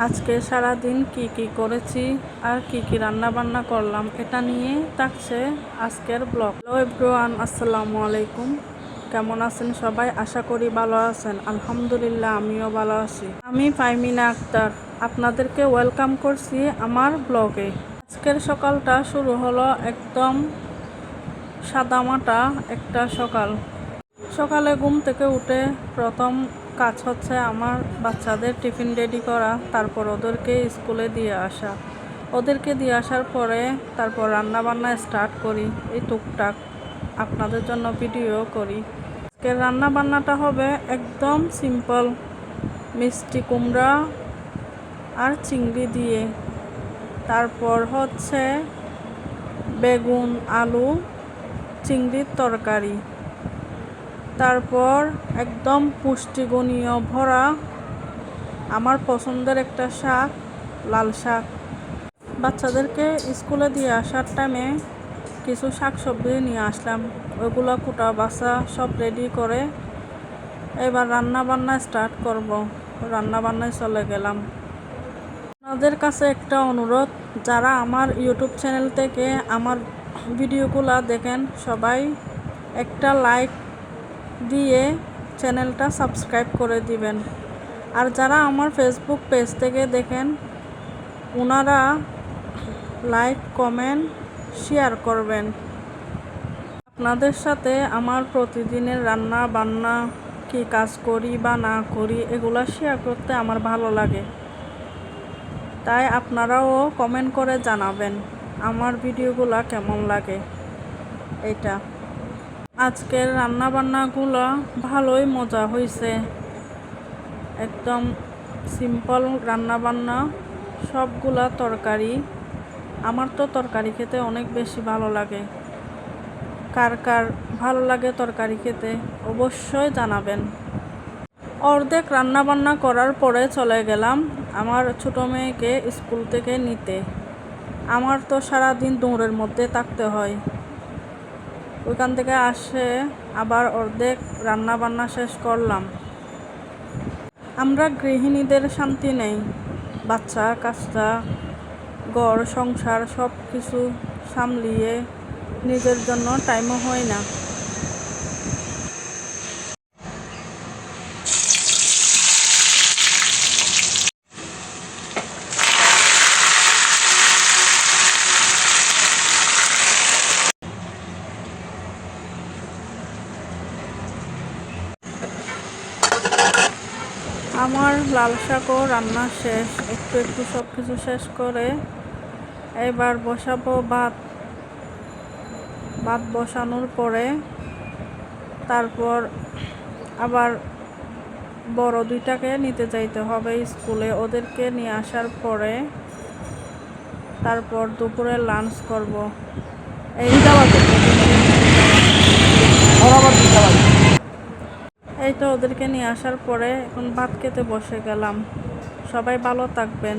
আজকে সারা দিন কি কি করেছি আর কি কি রান্না বান্না করলাম, এটা নিয়ে থাকছে আজকের ব্লগ। হ্যালো এভরিওয়ান আসসালামু আলাইকুম। কেমন আছেন সবাই? আশা করি ভালো আছেন। আলহামদুলিল্লাহ, আমিও ভালো আছি। আমি ফাইমিনা আক্তার। আপনাদেরকে ওয়েলকাম করছি আমার ব্লগে। আজকের সকালটা শুরু হলো একদম সাদামাটা একটা সকাল। সকালে ঘুম থেকে উঠে প্রথম কাজ হচ্ছে আমার বাচ্চাদের টিফিন রেডি করা, তারপর ওদেরকে স্কুলে দিয়ে আসা। ওদেরকে দিয়ে আসার পরে তারপর রান্না বান্না স্টার্ট করি, এই টুকটাক। আপনাদের জন্য ভিডিও করি। আজকের রান্না বান্নাটা হবে একদম সিম্পল। মিষ্টি কুমড়া আর চিংড়ি দিয়ে। তারপর হচ্ছে বেগুন, আলু, চিংড়ির তরকারি। তারপর একদম পুষ্টিগুণীয় ভরা আমার পছন্দের একটা শাক, লাল শাক। বাচ্চাদেরকে স্কুলে দিয়ে আসার টাইমে কিছু শাক সবজি নিয়ে আসলাম। ওইগুলো কুটা বাসা সব রেডি করে এবার রান্না বান্না স্টার্ট করব। রান্না বান্নায় চলে গেলাম। আপনাদের কাছে একটা অনুরোধ, যারা আমার ইউটিউব চ্যানেল থেকে আমার ভিডিওগুলো দেখেন, সবাই একটা লাইক দিয়ে চ্যানেলটা সাবস্ক্রাইব করে দিবেন। আর যারা আমার ফেসবুক পেজ থেকে দেখেন ওনারা লাইক কমেন্ট শেয়ার করবেন। আপনাদের সাথে আমার প্রতিদিনের রান্না বান্না, কি কাজ করি বা না করি, এগুলো শেয়ার করতে আমার ভালো লাগে। তাই আপনারাও কমেন্ট করে জানাবেন, আমার ভিডিওগুলো কেমন লাগে? এটা আজকের রান্না বান্নাগুলো ভালোই মজা হয়েছে একদম সিম্পল রান্না বান্না সবগুলা তরকারি। আমার তো তরকারি খেতে অনেক বেশি ভালো লাগে। কার কার ভালো লাগে তরকারি খেতে অবশ্যই জানাবেন। অর্ধেক রান্না বান্না করার পরে চলে গেলাম আমার ছোট মেয়েকে স্কুল থেকে নিতে। আমার তো সারা দিন দৌড়ের মধ্যে থাকতে হয়। ওইখান থেকে আসে আবার অর্ধেক রান্না বান্না শেষ করলাম। আমরা গৃহিণীদের শান্তি নেই। বাচ্চা, কাচ্চা গড় সংসার সব কিছু সামলিয়ে নিজের জন্য টাইমও হয় না। আমার লাল শাকও রান্না শেষ। একটু একটু সব কিছু শেষ করে এবার বসাবো ভাত। ভাত বসানোর পরে তারপর আবার বড় দুইটাকে নিতে যাইতে হবে স্কুলে। ওদেরকে নিয়ে আসার পরে তারপর দুপুরে লাঞ্চ করব। এই এই তো ওদেরকে নিয়ে আসার পরে এখন ভাত খেতে বসে গেলাম। সবাই ভালো থাকবেন।